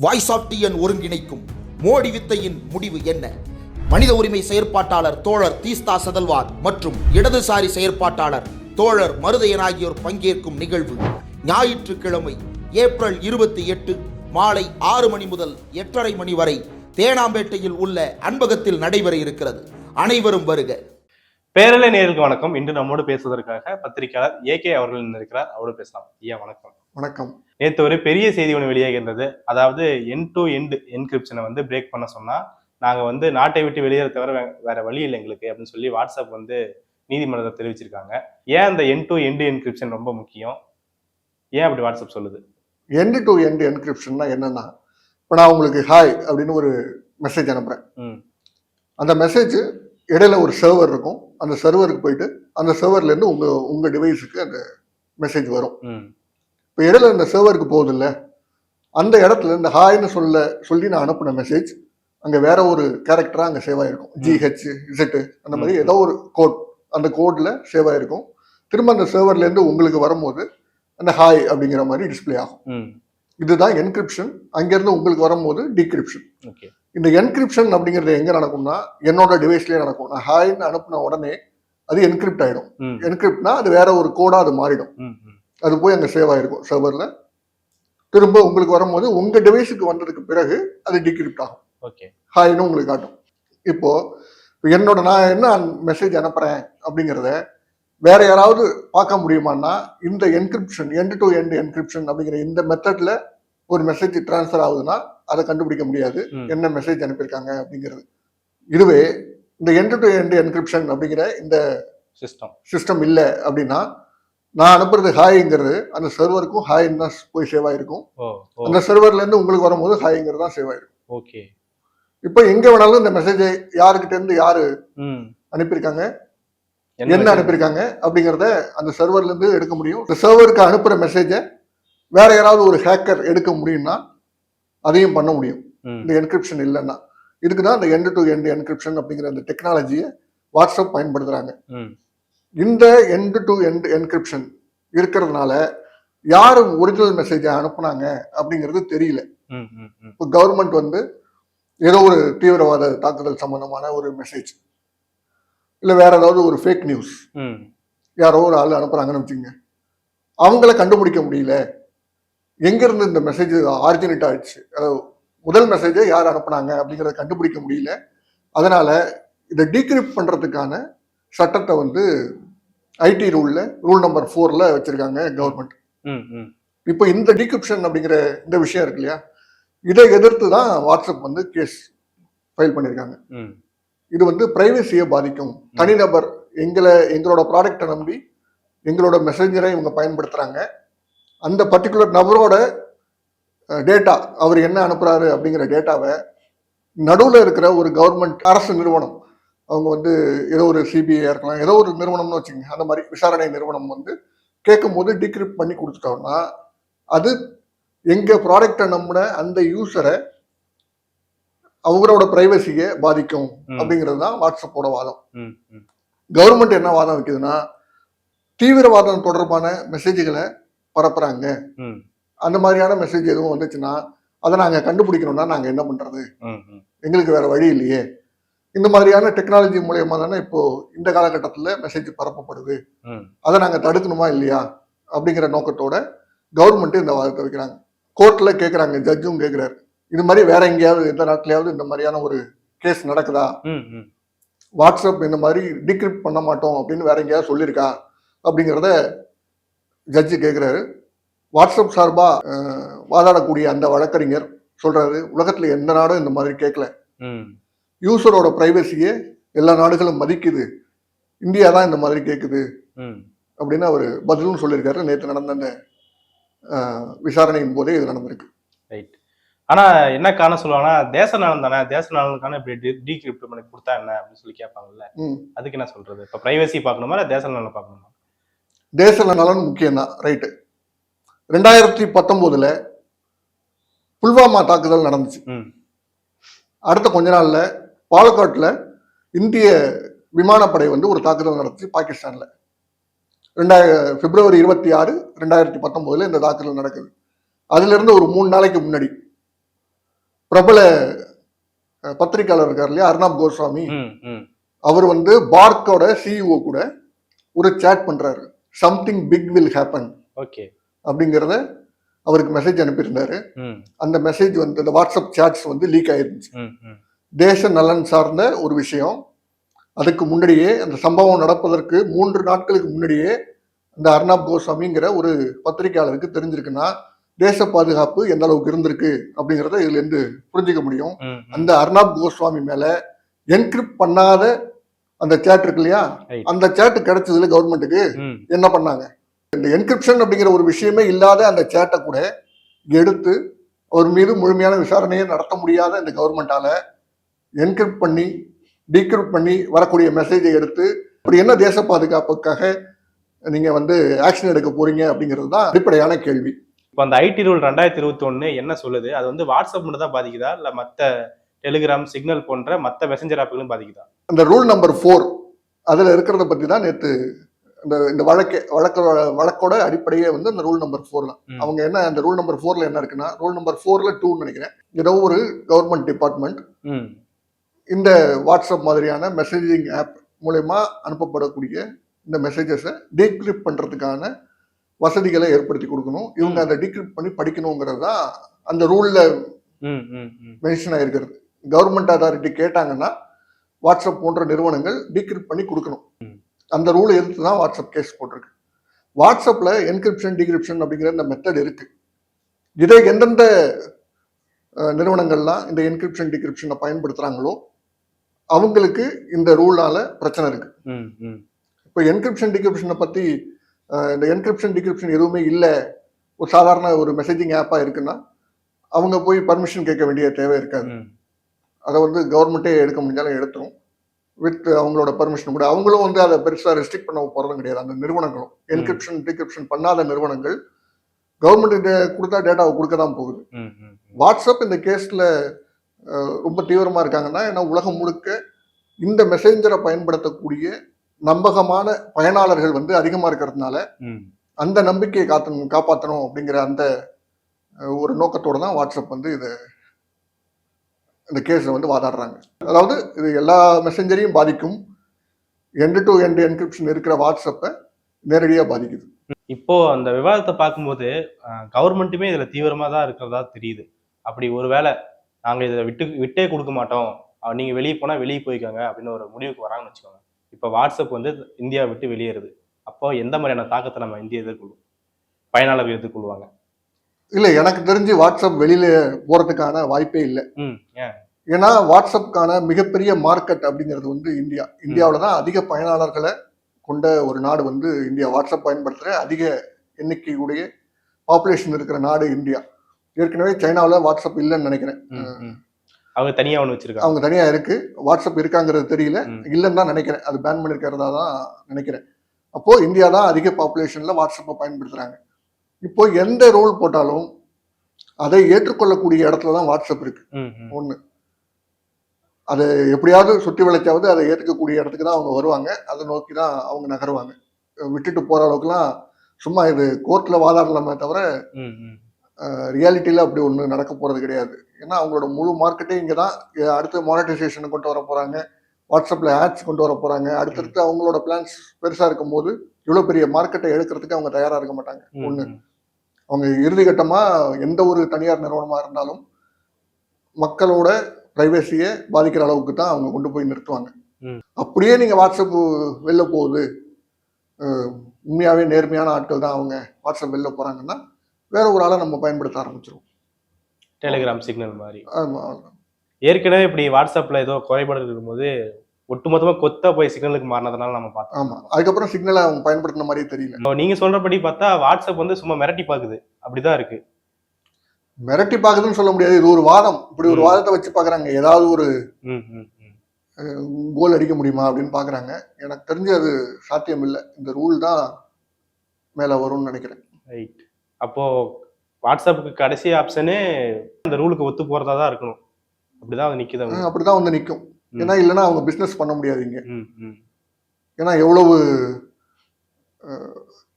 Voice of TN ஒருங்கிணைக்கும் மோடி வித்தையின் முடிவு என்ன? மனித உரிமை செயற்பாட்டாளர் தோழர் தீஸ்தா சதல்வாத் மற்றும் இடதுசாரி செயற்பாட்டாளர் தோழர் மருதையன் ஆகியோர் பங்கேற்கும் நிகழ்வு ஞாயிற்றுக்கிழமை ஏப்ரல் இருபத்தி எட்டு மாலை ஆறு மணி முதல் எட்டரை மணி வரை தேனாம்பேட்டையில் உள்ள அன்பகத்தில் நடைபெற இருக்கிறது. அனைவரும் வருக. பேரலை நேருக்கு வணக்கம். இன்று நம்மோடு பேசுவதற்காக பத்திரிகையாளர் ஏகே அவர்கள் இருக்கிறார் அவரோடு பேசலாம். ஐயா வணக்கம். வணக்கம். நேற்று ஒரு பெரிய செய்தி ஒன்று வெளியாகின்றது அதாவது என் டு எண்ட் என்கிரிப்ஷனை வந்து பிரேக் பண்ண சொன்னா நாங்க வந்து நாட்டை விட்டு வெளியேற தவிர வேற வழி இல்லை எங்களுக்கு அப்படின்னு சொல்லி வாட்ஸ்அப் வந்து நீதிமன்றத்தை தெரிவிச்சிருக்காங்க. ஏன் அந்த என் டு எண்ட் என்கிரிப்ஷன் ரொம்ப முக்கியம்? ஏன் அப்படி வாட்ஸ்அப் சொல்லுது? எண்டு டு எண்டு என்கிரிப்ஷன்னா என்னன்னா இப்போ நான் உங்களுக்கு ஹாய் அப்படின்னு ஒரு மெசேஜ் அனுப்புறேன். ம். அந்த மெசேஜ் இடையில ஒரு சர்வர் இருக்கும். அந்த சர்வருக்கு போயிட்டு அந்த சர்வர்ல இருந்து உங்க உங்க டிவைஸுக்கு அந்த மெசேஜ் வரும். இப்போ இடையில இந்த சர்வருக்கு போகுது இல்ல அந்த இடத்துல இந்த ஹாய்னு சொல்ல சொல்லி நான் அனுப்பின மெசேஜ் அங்க வேற ஒரு கேரக்டரா அங்க சேவ் ஆயிருக்கும். ஜிஹெச் இசட் அந்த மாதிரி. ஏதோ ஒரு கோட் அந்த கோட்ல சேவ் ஆயிருக்கும். திரும்ப அந்த சர்வர்ல இருந்து உங்களுக்கு வரும்போது அந்த ஹாய் அப்படிங்கிற மாதிரி டிஸ்ப்ளே ஆகும். இதுதான் என்கிரிப்ஷன் அங்கிருந்து உங்களுக்கு வரும்போது டிகிரிப்ஷன் ஓகே இந்த என்கிரிப்ஷன் அப்படிங்கிறது எங்க நடக்கும்னா என்னோட டிவைஸ்லயே நடக்கும். நான் ஹாய்னு அனுப்புன உடனே அது என்கிரிப்ட் ஆயிடும். ம். என்கிரிப்ட்னா அது வேற ஒரு கோடா அது மாறிடும். அது போய் அங்க சேவ் ஆயிருக்கும் சர்வர்ல திரும்ப உங்களுக்கு வரும்போது உங்க டிவைஸுக்கு வந்ததுக்கு பிறகு அது டிகிரிப்ட் ஆகும். ஓகே ஹாய்னு உங்களுக்கு காட்டும். இப்போ இப்போ என்னோட நான் என்ன மெசேஜ் அனுப்புறேன் அப்படிங்கிறத வேற யாராவது பார்க்க முடியுமான்னா இந்த encryption end to end encryption அப்படிங்கிற இந்த மெத்தட்ல ஒரு மெசேஜ் ட்ரான்ஸ்ஃபர் ஆகுதுன்னா அதை கண்டுபிடிக்க முடியாது. என்ன மெசேஜ் அனுப்பியிருக்காங்க அப்படிங்கிறது. இதுவே இந்த எண்ட் டு எண்ட் என்கிரிப்ஷன் அப்படிங்கிற இந்த சிஸ்டம் சிஸ்டம் இல்லை அப்படின்னா நான் அனுப்புறது ஹாய்ங்கிறது அந்த சர்வருக்கும் ஹாய்ன்னு தான் போய் சேவ் ஆயிருக்கும். அந்த சர்வர்ல இருந்து உங்களுக்கு வரும்போது ஹாய்ங்கிறது தான் சேவ் ஆயிருக்கும். ஓகே இப்போ எங்க வேணாலும் இந்த மெசேஜை யாருக்கிட்ட இருந்து யாரு அனுப்பியிருக்காங்க? என்ன அனுப்பியிருக்காங்க அப்படிங்கிறத அந்த சர்வர்ல இருந்து எடுக்க முடியும். இந்த சர்வருக்கு அனுப்புற மெசேஜை வேற யாராவது ஒரு ஹேக்கர் எடுக்க முடியும்னா அதையும் பண்ண முடியும். இந்த என்கிரிப்ஷன் இல்லைன்னா. இதுக்கு தான் இந்த எண்ட் டு எண்ட் என்கிரிப்ஷன் அப்படிங்கிற அந்த டெக்னாலஜியை வாட்ஸ்அப் பயன்படுத்துறாங்க. ம். இந்த எண்ட் டு எண்ட் என்கிரிப்ஷன் இருக்கிறதுனால யாரு ஒரிஜினல் மெசேஜை அனுப்புனாங்க அப்படிங்கிறது தெரியல. இப்போ கவர்மெண்ட் வந்து ஏதோ ஒரு தீவிரவாத தாக்குதல் சம்பந்தமான ஒரு மெசேஜ் இல்லை வேற ஏதாவது ஒரு ஃபேக் நியூஸ் ம். யாரோ ஒரு ஆள் அனுப்புறாங்கன்னு வச்சுங்க அவங்கள கண்டுபிடிக்க முடியல. எங்கிருந்து இந்த மெசேஜ் ஆரிஜினேட் ஆயிடுச்சு? அதாவது முதல் மெசேஜை யார் அனுப்புனாங்க அப்படிங்கிறத கண்டுபிடிக்க முடியல. அதனால இதை டீக்ரிப்ட் பண்றதுக்கான சட்டத்தை வந்து ஐடி ரூல்ல ரூல் நம்பர் ஃபோர்ல வச்சிருக்காங்க கவர்மெண்ட் இப்போ இந்த டிகிரிப்ஷன் அப்படிங்கிற இந்த விஷயம் இருக்கு இல்லையா? இதை எதிர்த்து தான் வாட்ஸ்அப் வந்து கேஸ் ஃபைல் பண்ணியிருக்காங்க ம். இது வந்து பிரைவசியை பாதிக்கும். தனிநபர் எங்களை எங்களோட ப்ராடக்டை நம்பி எங்களோட மெசேஞ்சரை இவங்க பயன்படுத்துறாங்க. அந்த பர்டிகுலர் நபரோட டேட்டா அவர் என்ன அனுப்புறாரு அப்படிங்கிற டேட்டாவை நடுவில் இருக்கிற ஒரு கவர்மெண்ட் அரசு நிறுவனம் அவங்க வந்து ஏதோ ஒரு சிபிஐ இருக்கலாம் ஏதோ ஒரு நிறுவனம்னு வச்சுக்கோங்க அந்த மாதிரி விசாரணை நிறுவனம் வந்து கேட்கும் போது டிகிரிப்ட் பண்ணி கொடுத்துட்டோம்னா அது எங்க ப்ராடக்டை நம்பின அந்த யூசரை அவங்களோட பிரைவசியை பாதிக்கும். அப்படிங்கிறது தான் வாட்ஸ்அப்போட வாதம். கவர்மெண்ட் என்ன வாதம் வைக்குதுன்னா தீவிரவாதம் தொடர்பான மெசேஜ்களை பரப்புறாங்க. அந்த மாதிரியான மெசேஜ் எதுவும் வந்துச்சுன்னா அதை நாங்கள் கண்டுபிடிக்கணும்னா நாங்கள் என்ன பண்றது? எங்களுக்கு வேற வழி இல்லையே. இந்த மாதிரியான டெக்னாலஜி மூலியமா தானே இப்போ இந்த காலகட்டத்தில் மெசேஜ் பரப்பப்படுது. அதை நாங்கள் தடுக்கணுமா இல்லையா? அப்படிங்கிற நோக்கத்தோட கவர்மெண்ட் இந்த வாதத்தை வைக்கிறாங்க. கோர்ட்ல கேட்குறாங்க ஜட்ஜும் கேட்குறாரு இது மாதிரி வேற எங்கேயாவது எந்த நாட்டிலேயாவது இந்த மாதிரியான ஒரு கேஸ் நடக்குதா? வாட்ஸ்அப் இந்த மாதிரி டிகிரிப்ட் பண்ண மாட்டோம் அப்படின்னு வேற எங்கேயாவது சொல்லியிருக்கா? அப்படிங்கிறத ஜட்ஜு கேட்குறாரு வாட்ஸ்அப் சார்பா அஹ், வாதாடக்கூடிய அந்த வழக்கறிஞர் சொல்றாரு உலகத்துல எந்த நாடும் இந்த மாதிரி கேட்கல. யூசரோட பிரைவசியை எல்லா நாடுகளும் மதிக்குது. இந்தியா தான் இந்த மாதிரி கேட்குது அப்படின்னு அவர் பதிலும் சொல்லியிருக்காரு. நேற்று நடந்த அந்த விசாரணையின் போதே இது நடந்திருக்கு. ரைட். ஆனா என்ன காரணம் சொல்லுவாங்கன்னா தேச நலன் தானே? தேச நலனுக்கான இப்படி டீக்ரிப்ட் பண்ணி கொடுத்தா என்ன அப்படின்னு சொல்லி கேட்பாங்கல்ல. அதுக்கு என்ன சொல்றது? இப்ப பிரைவசி பார்க்கணுமா இல்ல தேச நலன் பார்க்கணுமா? தேச நலன் முக்கியம்தான். ரைட்டு ரெண்டாயிரத்தி பத்தொம்போதுல புல்வாமா தாக்குதல் நடந்துச்சு. ம். அடுத்த கொஞ்ச நாள்ல பாலக்காட்டுல இந்திய விமானப்படை வந்து ஒரு தாக்குதல் நடந்துச்சு பாகிஸ்தான்ல. ரெண்டாயிர பிப்ரவரி இருபத்தி ஆறு ரெண்டாயிரத்தி பத்தொன்பதுல இந்த தாக்குதல் நடக்குது. அதுல இருந்து ஒரு மூணு நாளைக்கு முன்னாடி பிரபல அஹ், பத்திரிக்கையாளர் இருக்கார் இல்லையா? அர்ணாப் கோஸ்வாமி. அவர் வந்து பார்க்கோட சிஇஓ கூட ஒரு சேட் பண்றாரு. Something big will happen okay. அப்படிங்கிறத அவருக்கு மெசேஜ் அனுப்பியிருந்தாரு. அந்த மெசேஜ் வந்து இந்த வாட்ஸ்அப் சேட்ஸ் வந்து லீக் ஆயிருந்துச்சு. தேச நலன் சார்ந்த ஒரு விஷயம். அதுக்கு முன்னாடியே அந்த சம்பவம் நடப்பதற்கு மூன்று நாட்களுக்கு முன்னாடியே இந்த அர்ணாப் கோஸ்வாமிங்கிற ஒரு பத்திரிகையாளருக்கு தெரிஞ்சிருக்குன்னா தேச பாதுகாப்பு எந்த அளவுக்கு இருந்திருக்கு அப்படிங்கிறத இதுல இருந்து புரிஞ்சுக்க முடியும். அந்த அர்ணாப் கோஸ்வாமி மேல என்கிரிப்ட் பண்ணாத அந்த சேட் இருக்கு இல்லையா. அந்த சேட் கிடைச்சதுல கவர்மெண்ட்டுக்கு என்ன பண்ணாங்க? இந்த என்கிரிப்ஷன் அப்படிங்கிற ஒரு விஷயமே இல்லாத அந்த சேட்டை கூட எடுத்து அவர் மீது முழுமையான விசாரணையை நடத்த முடியாத இந்த கவர்மெண்டால என்கிரிப்ட் பண்ணி டீக்ரிப்ட் பண்ணி வரக்கூடிய மெசேஜை எடுத்து இப்படி என்ன தேச பாதுகாப்புக்காக நீங்க வந்து ஆக்ஷன் எடுக்க போறீங்க அப்படிங்கிறது தான் அடிப்படையான கேள்வி. இப்போ அந்த ஐடி ரூல் ரெண்டாயிரத்தி இருபத்தி ஒன்று என்ன சொல்லுது? அது வந்து வாட்ஸ்அப் மட்டும் தான் பாதிக்குதா? இல்லை மற்ற டெலிகிராம் சிக்னல் போன்ற மற்ற மெசஞ்சர் ஆப்புகளும் பாதிக்குதா? அந்த ரூல் நம்பர் ஃபோர் அதில் இருக்கிறத பற்றி தான் நேற்று இந்த இந்த வழக்கே வழக்கோட வழக்கோட அடிப்படையே வந்து அந்த ரூல் நம்பர் ஃபோர் தான். அவங்க என்ன அந்த ரூல் நம்பர் ஃபோர்ல என்ன இருக்குன்னா ரூல் நம்பர் ஃபோர்ல டூன்னு நினைக்கிறேன். ஏதோ ஒரு கவர்மெண்ட் டிபார்ட்மெண்ட் இந்த வாட்ஸ்அப் மாதிரியான மெசேஜிங் ஆப் மூலயமா அனுப்பப்படக்கூடிய இந்த மெசேஜஸை டீக்ரிப்ட் பண்ணுறதுக்கான வசதிகளை ஏற்படுத்தி கொடுக்கணும். இவங்க அதை டீக்ரிப்ட் பண்ணி படிக்கணுங்கிறது தான் அந்த ரூலில் மென்ஷன் ஆயிருக்கிறது. கவர்மெண்ட் அத்தாரிட்டி கேட்டாங்கன்னா வாட்ஸ்அப் போன்ற நிறுவனங்கள் டீக்ரிப்ட் பண்ணி கொடுக்கணும். அந்த ரூலை எதிர்த்து தான் வாட்ஸ்அப் கேஸ் போட்டிருக்கு. வாட்ஸ்அப்ல என்கிரிப்ஷன் டிகிரிப்ஷன் அப்படிங்கிற இந்த மெத்தட் இருக்கு. இதை எந்தெந்த நிறுவனங்கள்லாம் இந்த என்கிரிப்ஷன் டிகிரிப்ஷனை பயன்படுத்துறாங்களோ அவங்களுக்கு இந்த ரூலால பிரச்சனை இருக்கு. ம் ம். இப்போ என்கிரிப்ஷன் டிகிரிப்ஷனை பத்தி அஹ், இந்த என்கிரிப்ஷன் டிகிரிப்ஷன் எதுவுமே இல்லை. ஒரு சாதாரண ஒரு மெசேஜிங் ஆப்பா இருக்குன்னா அவங்க போய் பர்மிஷன் கேட்க வேண்டிய தேவை இருக்காது. அதை வந்து கவர்மெண்ட்டே எடுக்க முடிஞ்சாலும் எடுத்துரும். வித் அவங்களோட பர்மிஷன் கூட. அவங்களும் வந்து அதை பெருசாக ரெஸ்ட்ரிக்ட் பண்ண போகிறதும் கிடையாது. அந்த நிறுவனங்களும். என்கிரிப்ஷன் டிகிரிப்ஷன் பண்ணாத நிறுவனங்கள் கவர்மெண்ட் கொடுத்தா டேட்டாவை கொடுக்க தான் போகுது. வாட்ஸ்அப் இந்த கேஸில் ரொம்ப தீவிரமாக இருக்காங்கன்னா ஏன்னா உலகம் முழுக்க இந்த மெசேஞ்சரை பயன்படுத்தக்கூடிய நம்பகமான பயனாளர்கள் வந்து அதிகமாக இருக்கிறதுனால அந்த நம்பிக்கையை காத்தணும் காப்பாற்றணும் அப்படிங்கிற அந்த ஒரு நோக்கத்தோட தான் வாட்ஸ்அப் வந்து இதை இந்த கேஸை வந்து வாதாடுறாங்க. அதாவது இது எல்லா மெசஞ்சரையும் பாதிக்கும். எண்டு டு எண்டு என்கிரிப்ஷன் இருக்கிற வாட்ஸ்அப்பை நேரடியாக பாதிக்குது. இப்போ அந்த விவாதத்தை பார்க்கும்போது கவர்மெண்ட்டுமே இதுல தீவிரமா தான் இருக்கிறதா தெரியுது. அப்படி ஒருவேளை நாங்க இதை விட்டு விட்டே கொடுக்க மாட்டோம். அஹ் நீங்க வெளியே போனா வெளியே போய்க்கோங்க அப்படின்னு ஒரு முடிவுக்கு வராங்கன்னு வச்சுக்கோங்க. இப்போ வாட்ஸ்அப் வந்து இந்தியா விட்டு வெளியேறுது. அப்போ எந்த மாதிரியான தாக்கத்தை நம்ம இந்தியா எதிர்கொள்ளும்? பயனாளர்கள் எதிர்கொள்வாங்க இல்லை எனக்கு தெரிஞ்சு வாட்ஸ்அப் வெளியில போறதுக்கான வாய்ப்பே இல்லை. ஏன்னா வாட்ஸ்அப்கான மிகப்பெரிய மார்க்கெட் அப்படிங்கிறது வந்து இந்தியா. இந்தியாவில் தான் அதிக பயனாளர்களை கொண்ட ஒரு நாடு வந்து இந்தியா. வாட்ஸ்அப் பயன்படுத்துகிற அதிக எண்ணிக்கையுடைய பாப்புலேஷன் இருக்கிற நாடு இந்தியா. ஏற்கனவே சைனாவில் வாட்ஸ்அப் இல்லைன்னு நினைக்கிறேன். அவங்க தனியா ஒன்று வச்சிருக்காங்க. அவங்க தனியா இருக்கு. வாட்ஸ்அப் இருக்காங்கிறது தெரியல. இல்லைன்னு தான் நினைக்கிறேன். அது பேன் பண்ணிருக்கிறதா தான் நினைக்கிறேன். அப்போ இந்தியா தான் அதிக பாப்புலேஷன்ல வாட்ஸ்அப்பை பயன்படுத்துறாங்க. இப்போ எந்த ரூல் போட்டாலும் அதை ஏற்றுக்கொள்ளக்கூடிய இடத்துல தான் வாட்ஸ்அப் இருக்கு. ஒண்ணு. அதை எப்படியாவது சுற்றி வளைச்சாவது அதை ஏற்றுக்கக்கூடிய இடத்துக்கு தான் அவங்க வருவாங்க. அதை நோக்கி தான் அவங்க நகருவாங்க. விட்டுட்டு போற அளவுக்குலாம் சும்மா இது கோர்ட்ல வாதாடலாமே தவிர. ரியாலிட்டியில் அப்படி ஒன்று நடக்க போகிறது கிடையாது ஏன்னா அவங்களோட முழு மார்க்கெட்டே இங்கே தான் அடுத்து மானிட்டைசேஷனை கொண்டு வர போகிறாங்க வாட்ஸ்அப்பில் ஆட்ஸ் கொண்டு வர போகிறாங்க அடுத்தடுத்து அவங்களோட பிளான்ஸ் பெருசாக இருக்கும்போது இவ்வளோ பெரிய மார்க்கெட்டை எடுக்கிறதுக்கு அவங்க தயாராக இருக்க மாட்டாங்க. ம். அவங்க இறுதி கட்டமாக எந்த ஒரு தனியார் நிறுவனமாக இருந்தாலும் மக்களோட ப்ரைவசியை பாதிக்கிற அளவுக்கு தான் அவங்க கொண்டு போய் நிறுத்துவாங்க. அப்படியே நீங்கள் வாட்ஸ்அப் வெளில போகுது உண்மையாகவே நேர்மையான ஆட்கள் தான் அவங்க வாட்ஸ்அப் வெளில போகிறாங்கன்னா வேற ஒரு ஆளை நம்ம பயன்படுத்த ஆரம்பிச்சிருவோம். டெலிகிராம் சிக்னல் மாதிரி. ஆமாம் ஏற்கனவே இப்படி வாட்ஸ்அப்ல ஏதோ குறைபாடு இருக்கும்போது ஒட்டுமொத்தமா கொத்தா போய் சிக்னலுக்கு மாறினதுனால நம்ம பார்த்தோம். ஆமா. அதுக்கப்புறம் சிக்னலை அவங்க பயன்படுத்தின மாதிரியே தெரியல. இப்போ நீங்க சொல்றபடி பார்த்தா வாட்ஸ்அப் வந்து சும்மா மிரட்டி பாக்குது அப்படிதான் இருக்கு. மிரட்டி பாக்குதுன்னு சொல்ல முடியாது. இது ஒரு வாதம். இப்படி ஒரு. வாதத்தை வச்சு பாக்குறாங்க ஏதாவது ஒரு. கோல் அடிக்க முடியுமா அப்படின்னு பாக்குறாங்க எனக்கு தெரிஞ்சு அது சாத்தியம் இல்லை இந்த ரூல் தான் மேல வரும்னு நினைக்கிறேன். ரைட் அப்போ வாட்ஸ்அப்புக்கு கடைசி ஆப்ஷனே அந்த ரூலுக்கு ஒத்து போறதா தான் இருக்கணும் அப்படிதான் அது அவங்க. அஹ் அப்படிதான் வந்து நிற்கும். ஏன்னா இல்லைன்னா அவங்க பிசினஸ் பண்ண முடியாது இங்க ம், ம். ஏன்னா எவ்வளவு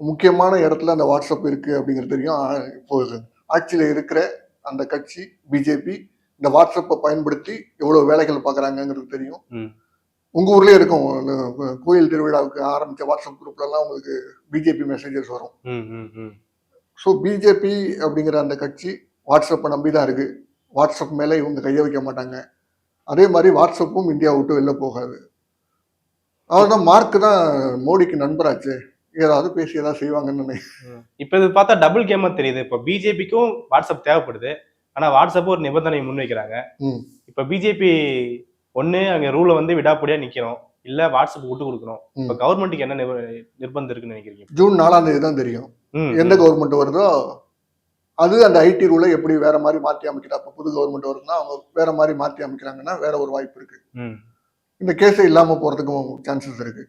முக்கியமான இடத்துல அந்த வாட்ஸ்அப் இருக்கு அப்படிங்கிறது தெரியும் இப்போ ஆட்சியில இருக்கிற அந்த கட்சி பிஜேபி இந்த வாட்ஸ்அப்பை பயன்படுத்தி எவ்வளவு வேலைகள் பார்க்குறாங்கங்கிறது தெரியும். உங்க ஊர்லயே இருக்கும் கோயில் திருவிழாவுக்கு ஆரம்பிச்ச வாட்ஸ்அப் குரூப்ல எல்லாம் உங்களுக்கு பிஜேபி மெசேஜஸ் வரும் ம் ம் ம் ஸோ பிஜேபி அப்படிங்கிற அந்த கட்சி வாட்ஸ்அப்பை நம்பி தான் இருக்கு. வாட்ஸ்அப் மேலே இவங்க கைய வைக்க மாட்டாங்க. அதே மாதிரி வாட்ஸ்அப்பும் இந்தியா விட்டு வெளில போகாது. அவர் தான் மார்க் தான் மோடிக்கு நண்பராச்சு. ஏதாவது பேசி ஏதாவது செய்வாங்கன்னு இப்போ இது பார்த்தா டபுள் கேமா தெரியுது. இப்போ பிஜேபிக்கும் வாட்ஸ்அப் தேவைப்படுது. ஆனா வாட்ஸ்அப் ஒரு நிபந்தனை முன்வைக்கிறாங்க. இப்போ பிஜேபி ஒண்ணு அங்க ரூலை வந்து விடாப்படியா நிக்கணும். இல்ல வாட்ஸ்அப் விட்டு கொடுக்கணும். இப்போ கவர்மெண்ட்டுக்கு என்ன நிர்பந்தம் இருக்குன்னு நினைக்கிறீங்க? ஜூன் நாலாம் தேதி தான் தெரியும். எந்த கவர்மெண்ட் வருதோ அது அந்த ஐடி ரூலை எப்படி வேற மாதிரி மாற்றி அமைக்கிறா இப்போ புது கவர்மெண்ட் வருதுன்னா அவங்க வேற மாதிரி மாற்றி அமைக்கிறாங்கன்னா வேற ஒரு வாய்ப்பு இருக்கு. ம். இந்த கேஸே இல்லாம போறதுக்கும் சான்சஸ் இருக்கு.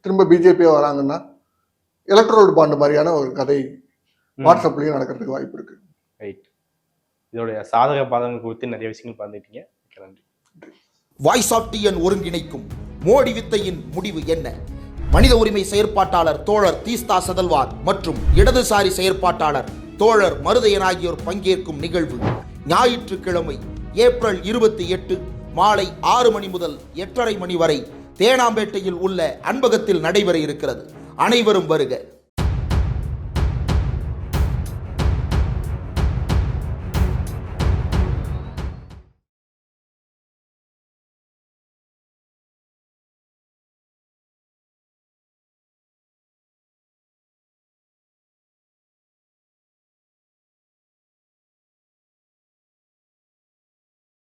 திரும்ப பிஜேபியா வராங்கன்னா எலக்ட்ரோல் பாண்டு மாதிரியான ஒரு கதை வாட்ஸ்அப்லயும் நடக்கிறதுக்கு வாய்ப்பு இருக்கு. ரைட் இதோடைய சாதக பாதகங்கள் குறித்து நிறைய விஷயங்கள் பார்த்துட்டீங்க நன்றி. வாய்ஸ் ஆஃப் டிஎன் ஒருங்கிணைக்கும். மோடி வித்தையின் முடிவு என்ன? மனித உரிமை செயற்பாட்டாளர் தோழர் தீஸ்தா சதல்வார் மற்றும் இடதுசாரி செயற்பாட்டாளர் தோழர் மருதையன் ஆகியோர் பங்கேற்கும் நிகழ்வு ஞாயிற்றுக்கிழமை ஏப்ரல் இருபத்தி எட்டு மாலை ஆறு மணி முதல் எட்டரை மணி வரை தேனாம்பேட்டையில் உள்ள அன்பகத்தில் நடைபெற இருக்கிறது. அனைவரும் வருக.